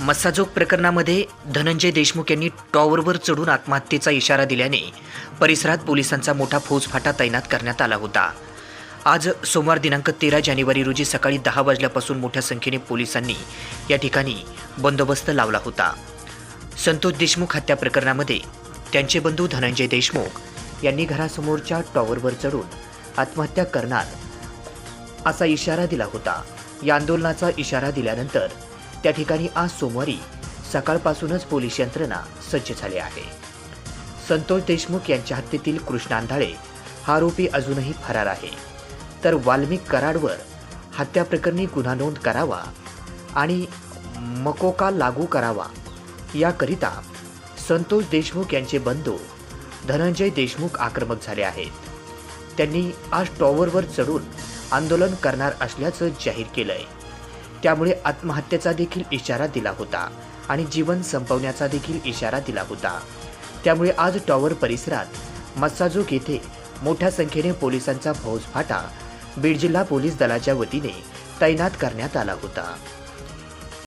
मस्साजोग प्रकरणामध्ये धनंजय देशमुख यांनी टॉवरवर चढून आत्महत्येचा इशारा दिल्याने परिसरात पोलिसांचा मोठा फौजफाटा तैनात करण्यात आला होता. आज सोमवार दिनांक तेरा जानेवारी रोजी सकाळी दहा वाजल्यापासून मोठ्या संख्येने पोलिसांनी या ठिकाणी बंदोबस्त लावला होता. संतोष देशमुख हत्या प्रकरणामध्ये त्यांचे बंधू धनंजय देशमुख यांनी घरासमोरच्या टॉवरवर चढून आत्महत्या करणार असा इशारा दिला होता. या आंदोलनाचा इशारा दिल्यानंतर त्या ठिकाणी आज सोमवारी सकाळपासूनच पोलीस यंत्रणा सज्ज झाली आहे. संतोष देशमुख यांच्या हत्येतील कृष्ण आंधाळे हा आरोपी अजूनही फरार आहे. तर वाल्मिक कराडवर हत्या प्रकरणी गुन्हा नोंद करावा आणि मकोका लागू करावा याकरिता संतोष देशमुख यांचे बंधू धनंजय देशमुख आक्रमक झाले आहेत. त्यांनी आज टॉवरवर चढून आंदोलन करणार असल्याचं जाहीर केलंय. त्यामुळे आत्महत्येचा देखील इशारा दिला होता आणि जीवन संपवण्याचा देखील इशारा दिला होता. त्यामुळे आज टॉवर परिसरात मस्साजूक येथे मोठ्या संख्येने पोलिसांचा फौजफाटा बीड जिल्हा पोलीस दलाच्या वतीने तैनात करण्यात आला होता.